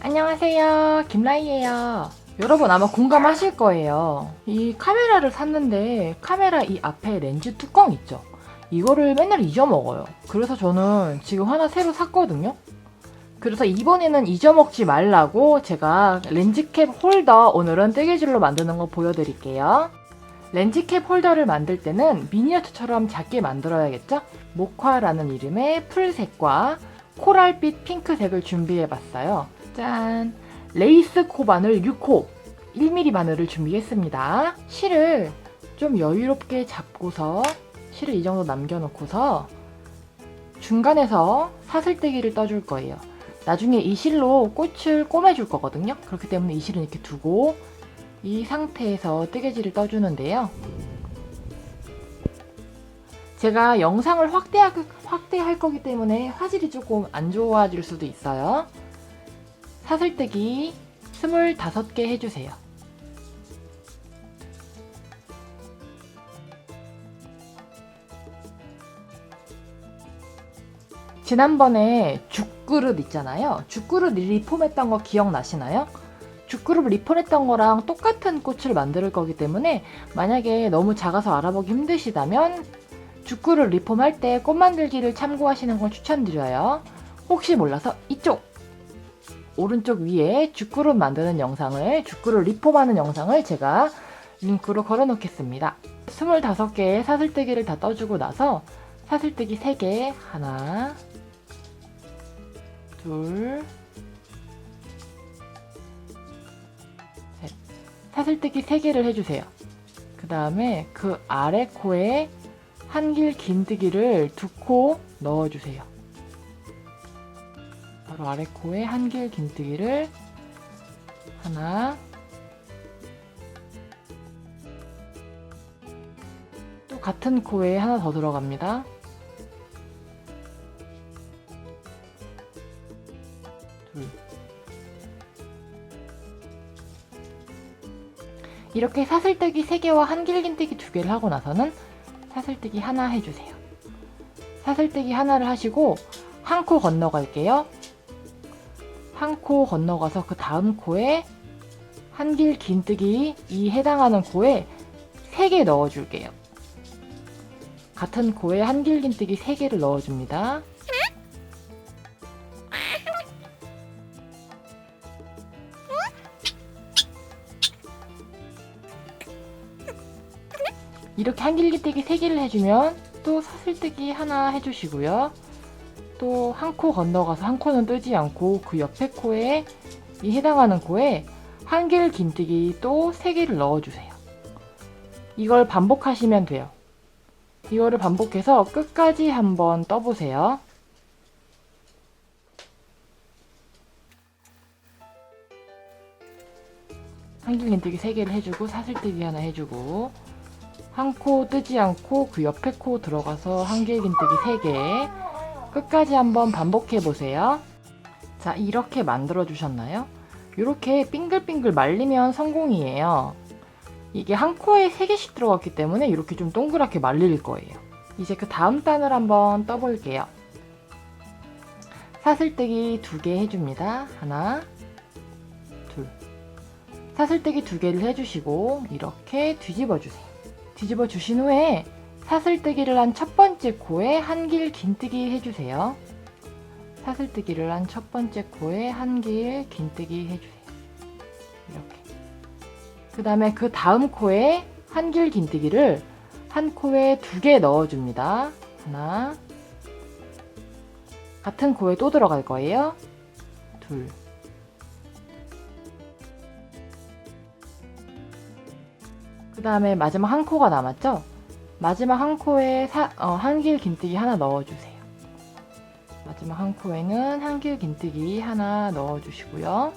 안녕하세요. 김라이예요. 여러분 아마 공감하실 거예요. 이 카메라를 샀는데 카메라 이 앞에 렌즈 뚜껑 있죠? 이거를 맨날 잊어먹어요. 그래서 저는 지금 하나 새로 샀거든요. 그래서 이번에는 잊어먹지 말라고 제가 렌즈캡 홀더 오늘은 뜨개질로 만드는 거 보여드릴게요. 렌즈캡 홀더를 만들 때는 미니어처처럼 작게 만들어야겠죠? 모카라는 이름의 풀색과 코랄빛 핑크색을 준비해봤어요. 짠! 레이스 코 바늘 6호 1mm 바늘을 준비했습니다. 실을 좀 여유롭게 잡고서 실을 이 정도 남겨놓고서 중간에서 사슬뜨기를 떠줄 거예요. 나중에 이 실로 꽃을 꼬매줄 거거든요. 그렇기 때문에 이 실은 이렇게 두고 이 상태에서 뜨개질을 떠주는데요. 제가 영상을 확대하, 확대할 거기 때문에 화질이 조금 안 좋아질 수도 있어요. 사슬뜨기 25개 해주세요. 지난번에 죽그릇 있잖아요. 죽그릇 리폼했던 거 기억나시나요? 죽그릇 리폼했던 거랑 똑같은 꽃을 만들 거기 때문에 만약에 너무 작아서 알아보기 힘드시다면 죽그릇 리폼할 때 꽃 만들기를 참고하시는 걸 추천드려요. 혹시 몰라서 이쪽 오른쪽 위에 죽그릇 만드는 영상을 죽그릇 리폼하는 영상을 제가 링크로 걸어 놓겠습니다. 25개의 사슬뜨기를 다 떠주고 나서 사슬뜨기 3개 하나 둘 셋. 사슬뜨기 3개를 해주세요. 그 다음에 그 아래 코에 한길 긴뜨기를 두 코 넣어주세요. 바로 아래 코에 한길 긴뜨기를 하나 또 같은 코에 하나 더 들어갑니다. 둘 이렇게 사슬뜨기 3개와 한길긴뜨기 2개를 하고 나서는 사슬뜨기 하나 해주세요. 사슬뜨기 하나를 하시고 한 코 건너갈게요. 한 코 건너가서 그 다음 코에 한길 긴뜨기 이 해당하는 코에 3개 넣어줄게요. 같은 코에 한길 긴뜨기 3개를 넣어줍니다. 이렇게 한길기뜨기 3개를 해주면 또 사슬뜨기 하나 해주시고요. 또 한 코 건너가서 한 코는 뜨지 않고 그 옆에 코에 이 해당하는 코에 한길 긴뜨기 또 3개를 넣어주세요. 이걸 반복하시면 돼요. 이거를 반복해서 끝까지 한번 떠보세요. 한길 긴뜨기 3개를 해주고 사슬뜨기 하나 해주고 한 코 뜨지 않고 그 옆에 코 들어가서 한길 긴뜨기 3개 끝까지 한번 반복해 보세요. 자, 이렇게 만들어 주셨나요? 이렇게 빙글빙글 말리면 성공이에요. 이게 한 코에 3개씩 들어갔기 때문에 이렇게 좀 동그랗게 말릴 거예요. 이제 그 다음 단을 한번 떠볼게요. 사슬뜨기 2개 해줍니다. 하나, 둘. 사슬뜨기 2개를 해주시고 이렇게 뒤집어 주세요. 뒤집어 주신 후에 사슬뜨기를 한 첫 번째 코에 한 길 긴뜨기 해주세요. 사슬뜨기를 한 첫 번째 코에 한 길 긴뜨기 해주세요. 이렇게. 그 다음에 그 다음 코에 한 길 긴뜨기를 한 코에 두 개 넣어줍니다. 하나. 같은 코에 또 들어갈 거예요. 둘. 그 다음에 마지막 한 코가 남았죠? 마지막 한 코에 사, 어, 한길 긴뜨기 하나 넣어주세요. 마지막 한 코에는 한길 긴뜨기 하나 넣어주시고요.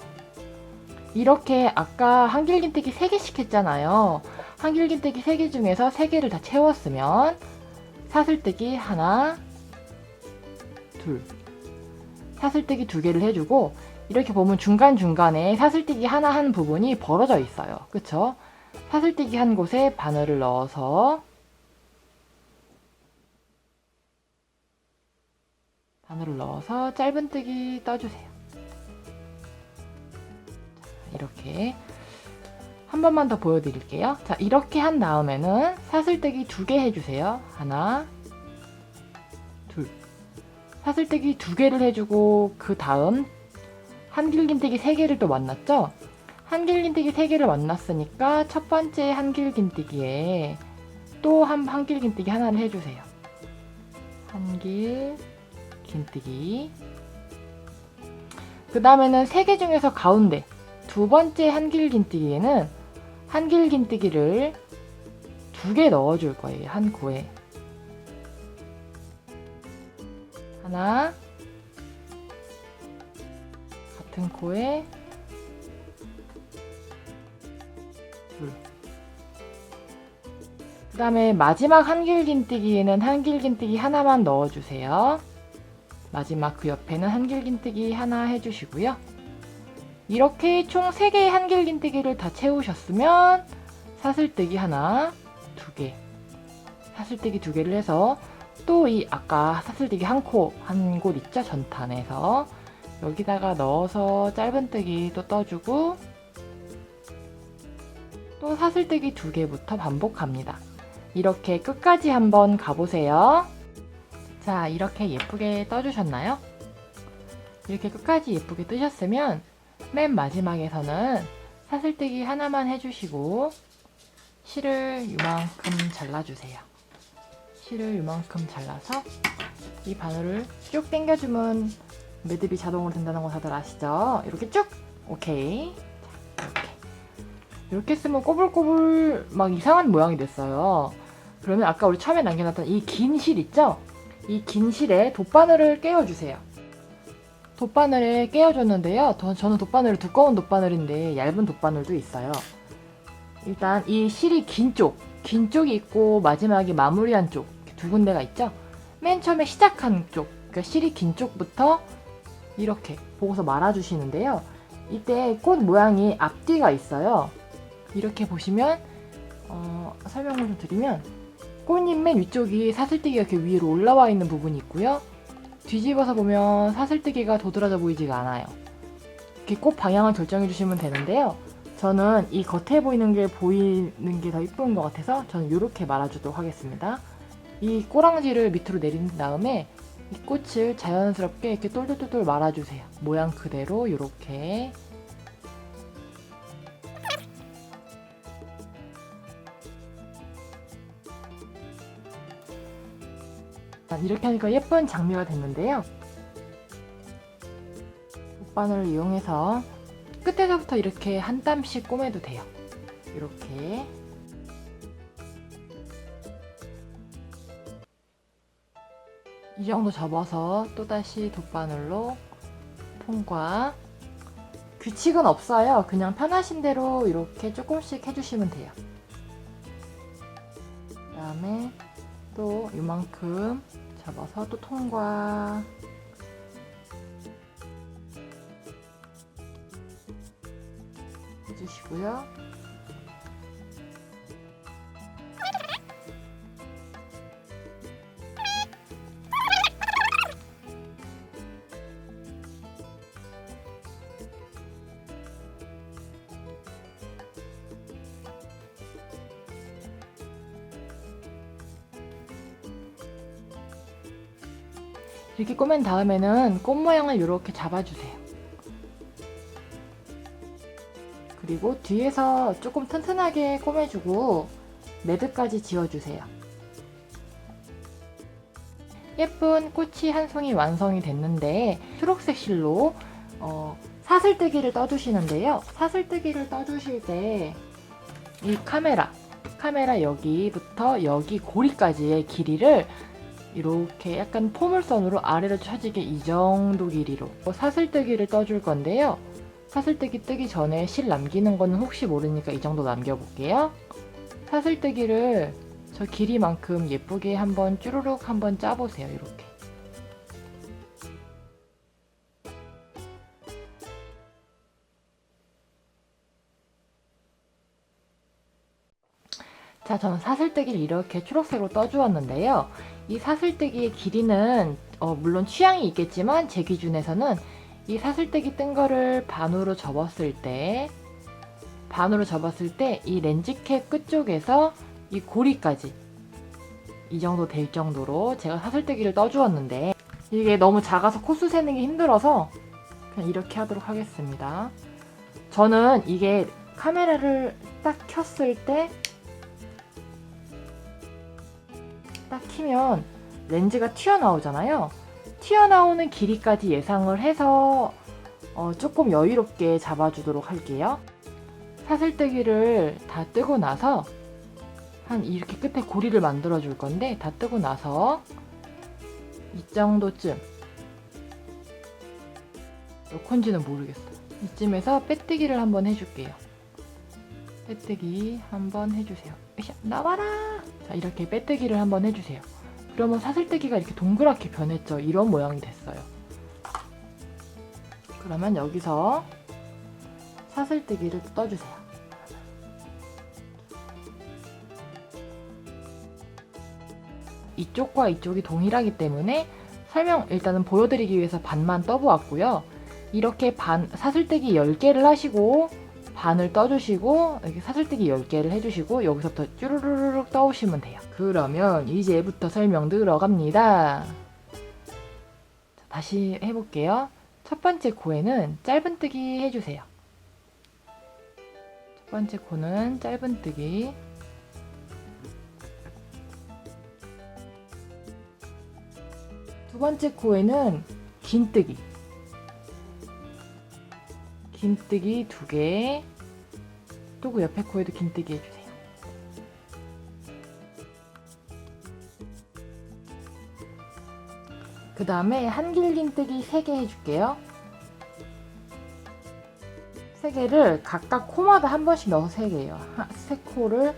이렇게 아까 한길 긴뜨기 3개씩 했잖아요. 한길 긴뜨기 3개 중에서 3개를 다 채웠으면 사슬뜨기 하나, 둘. 사슬뜨기 두 개를 해주고 이렇게 보면 중간중간에 사슬뜨기 하나 한 부분이 벌어져 있어요. 그쵸? 사슬뜨기 한 곳에 바늘을 넣어서 바늘을 넣어서 짧은뜨기 떠주세요. 이렇게 한 번만 더 보여드릴게요. 자, 이렇게 한 다음에는 사슬뜨기 두 개 해주세요. 하나, 둘. 사슬뜨기 두 개를 해주고 그 다음 한길긴뜨기 세 개를 또 만났죠? 한길긴뜨기 세 개를 만났으니까 첫 번째 한길긴뜨기에 또 한 한길긴뜨기 하나를 해주세요. 한길 긴뜨기. 그 다음에는 세 개 중에서 가운데 두 번째 한길 긴뜨기에는 한길 긴뜨기를 두 개 넣어줄 거예요. 한 코에. 하나, 같은 코에 둘. 그 다음에 마지막 한길긴뜨기에는 한길긴뜨기 하나만 넣어주세요. 마지막 그 옆에는 한길긴뜨기 하나 해주시고요. 이렇게 총 3개의 한길긴뜨기를 다 채우셨으면 사슬뜨기 하나, 두 개, 사슬뜨기 두 개를 해서 또 이 아까 사슬뜨기 한 코, 한 곳 있죠? 전탄에서 여기다가 넣어서 짧은뜨기 또 떠주고 또 사슬뜨기 두 개부터 반복합니다. 이렇게 끝까지 한번 가보세요. 자, 이렇게 예쁘게 떠주셨나요? 이렇게 끝까지 예쁘게 뜨셨으면 맨 마지막에서는 사슬뜨기 하나만 해주시고 실을 이만큼 잘라주세요. 실을 이만큼 잘라서 이 바늘을 쭉 당겨주면 매듭이 자동으로 된다는 거 다들 아시죠? 이렇게 쭉! 오케이. 자, 이렇게. 이렇게 쓰면 꼬불꼬불 막 이상한 모양이 됐어요. 그러면 아까 우리 처음에 남겨놨던 이 긴 실 있죠? 이 긴 실에 돗바늘을 깨워주세요. 돗바늘에 깨워줬는데요. 더- 저는 돗바늘이 두꺼운 돗바늘인데 얇은 돗바늘도 있어요. 일단 이 실이 긴 쪽, 긴 쪽이 있고 마지막에 마무리한 쪽 두 군데가 있죠. 맨 처음에 시작한 쪽, 그러니까 실이 긴 쪽부터 이렇게 보고서 말아주시는데요. 이때 꽃 모양이 앞뒤가 있어요. 이렇게 보시면 어, 설명을 좀 드리면 꽃잎 맨 위쪽이 사슬뜨기가 이렇게 위로 올라와 있는 부분이 있고요. 뒤집어서 보면 사슬뜨기가 도드라져 보이지가 않아요. 이렇게 꽃 방향을 결정해 주시면 되는데요. 저는 이 겉에 보이는 게 보이는 게 더 이쁜 것 같아서 저는 이렇게 말아주도록 하겠습니다. 이 꼬랑지를 밑으로 내린 다음에 이 꽃을 자연스럽게 이렇게 똘똘똘똘 말아주세요. 모양 그대로 이렇게 이렇게 하니까 예쁜 장미가 됐는데요. 돗바늘을 이용해서 끝에서부터 이렇게 한 땀씩 꼬매도 돼요. 이렇게 이 정도 접어서 또다시 돗바늘로 통과 규칙은 없어요. 그냥 편하신 대로 이렇게 조금씩 해주시면 돼요. 그 다음에 또 이만큼 접어서 또 통과 해주시고요. 이렇게 꼬맨 다음에는 꽃 모양을 이렇게 잡아주세요. 그리고 뒤에서 조금 튼튼하게 꼬매주고 매듭까지 지어주세요. 예쁜 꽃이 한 송이 완성이 됐는데 초록색 실로 어, 사슬뜨기를 떠주시는데요. 사슬뜨기를 떠주실 때 이 카메라, 카메라 여기부터 여기 고리까지의 길이를 이렇게 약간 포물선으로 아래로 쳐지게 이 정도 길이로 사슬뜨기를 떠줄 건데요. 사슬뜨기 뜨기 전에 실 남기는 거는 혹시 모르니까 이 정도 남겨볼게요. 사슬뜨기를 저 길이만큼 예쁘게 한번 쭈루룩 한번 짜보세요. 이렇게. 자, 저는 사슬뜨기를 이렇게 초록색으로 떠주었는데요. 이 사슬뜨기의 길이는 어, 물론 취향이 있겠지만 제 기준에서는 이 사슬뜨기 뜬 거를 반으로 접었을 때 반으로 접었을 때 이 렌즈캡 끝쪽에서 이 고리까지 이 정도 될 정도로 제가 사슬뜨기를 떠주었는데 이게 너무 작아서 코수 세는 게 힘들어서 그냥 이렇게 하도록 하겠습니다. 저는 이게 카메라를 딱 켰을 때 키면 렌즈가 튀어나오잖아요. 튀어나오는 길이까지 예상을 해서 어, 조금 여유롭게 잡아주도록 할게요. 사슬뜨기를 다 뜨고 나서 한 이렇게 끝에 고리를 만들어 줄 건데 다 뜨고 나서 이 정도쯤 몇 콘지는 모르겠어요. 이쯤에서 빼뜨기를 한번 해줄게요. 빼뜨기 한번 해주세요. 으쌰, 나와라! 자, 이렇게 빼뜨기를 한번 해주세요. 그러면 사슬뜨기가 이렇게 동그랗게 변했죠. 이런 모양이 됐어요. 그러면 여기서 사슬뜨기를 떠주세요. 이쪽과 이쪽이 동일하기 때문에 설명 일단은 보여드리기 위해서 반만 떠보았고요. 이렇게 반 사슬뜨기 10개를 하시고 반을 떠주시고 이렇게 사슬뜨기 10개를 해주시고 여기서부터 쭈루루룩 떠오시면 돼요. 그러면 이제부터 설명 들어갑니다. 자, 다시 해볼게요. 첫 번째 코에는 짧은뜨기 해주세요. 첫 번째 코는 짧은뜨기 두 번째 코에는 긴뜨기 긴뜨기 두 개. 또그 옆에 코에도 긴뜨기 해주세요. 그 다음에 한길 긴뜨기 세개 해줄게요. 세 개를 각각 코마다 한 번씩 넣어서 세 개예요. 하- 세 코를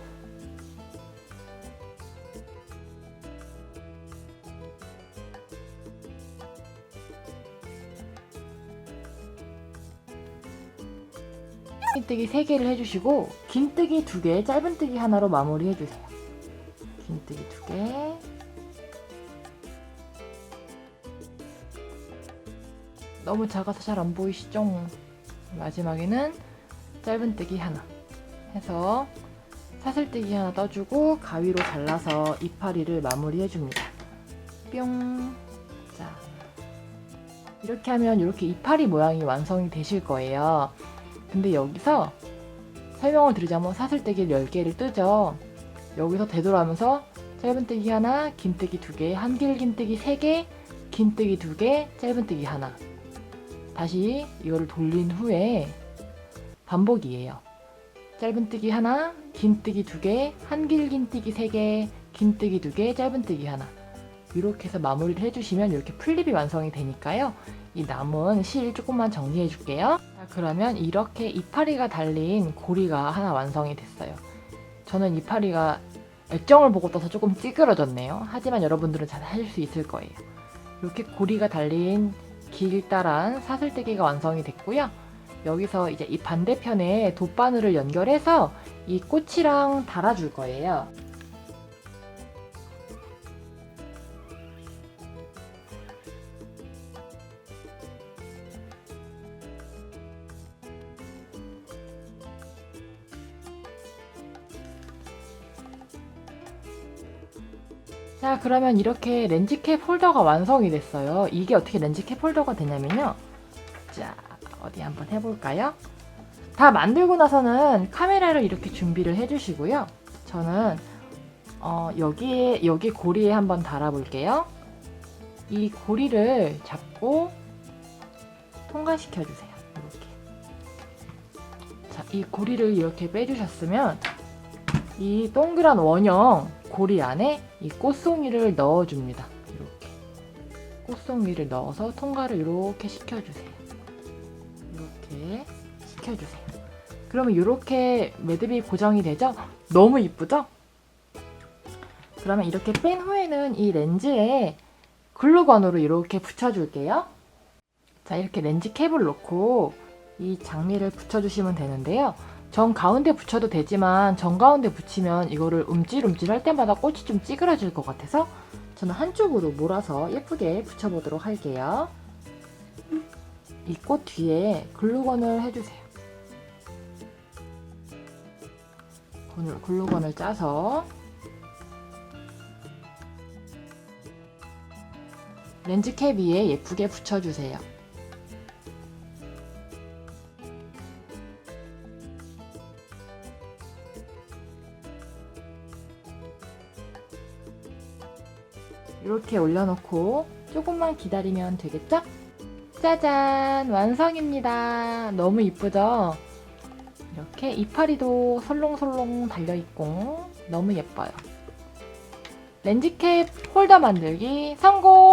긴뜨기 3개를 해주시고 긴뜨기 2개, 짧은뜨기 하나로 마무리 해주세요. 긴뜨기 2개 너무 작아서 잘 안 보이시죠? 마지막에는 짧은뜨기 하나 해서 사슬뜨기 하나 떠주고 가위로 잘라서 이파리를 마무리 해줍니다. 뿅. 자, 이렇게 하면 이렇게 이파리 모양이 완성이 되실 거예요. 근데 여기서 설명을 드리자면 사슬뜨기를 10개를 뜨죠. 여기서 되돌아오면서 짧은뜨기 하나, 긴뜨기 2개, 한길 긴뜨기 3개, 긴뜨기 2개, 짧은뜨기 하나. 다시 이거를 돌린 후에 반복이에요. 짧은뜨기 하나, 긴뜨기 2개, 한길 긴뜨기 3개, 긴뜨기 2개, 짧은뜨기 하나. 이렇게 해서 마무리를 해주시면 이렇게 플립이 완성이 되니까요. 이 남은 실 조금만 정리해 줄게요. 자, 그러면 이렇게 이파리가 달린 고리가 하나 완성이 됐어요. 저는 이파리가 액정을 보고 떠서 조금 찌그러졌네요. 하지만 여러분들은 잘 하실 수 있을 거예요. 이렇게 고리가 달린 길다란 사슬뜨기가 완성이 됐고요. 여기서 이제 이 반대편에 돗바늘을 연결해서 이 꽃이랑 달아줄 거예요. 자 그러면 이렇게 렌즈캡 홀더가 완성이 됐어요. 이게 어떻게 렌즈캡 홀더가 되냐면요. 자 어디 한번 해볼까요? 다 만들고 나서는 카메라를 이렇게 준비를 해주시고요. 저는 어, 여기에 여기 고리에 한번 달아 볼게요. 이 고리를 잡고 통과시켜 주세요. 이렇게. 자 이 고리를 이렇게 빼주셨으면 이 동그란 원형 고리 안에 이 꽃송이를 넣어줍니다. 이렇게 꽃송이를 넣어서 통과를 이렇게 시켜주세요. 이렇게 시켜주세요. 그러면 이렇게 매듭이 고정이 되죠? 너무 이쁘죠? 그러면 이렇게 뺀 후에는 이 렌즈에 글루건으로 이렇게 붙여줄게요. 자 이렇게 렌즈 캡을 놓고 이 장미를 붙여주시면 되는데요. 정 가운데 붙여도 되지만 정 가운데 붙이면 이거를 움찔움찔 할 때마다 꽃이 좀 찌그러질 것 같아서 저는 한쪽으로 몰아서 예쁘게 붙여보도록 할게요. 이 꽃 뒤에 글루건을 해주세요. 글루- 글루건을 짜서 렌즈 캡 위에 예쁘게 붙여주세요. 이렇게 올려놓고 조금만 기다리면 되겠죠? 짜잔! 완성입니다. 너무 이쁘죠? 이렇게 이파리도 솔롱솔롱 달려있고 너무 예뻐요. 렌즈캡 홀더 만들기 성공!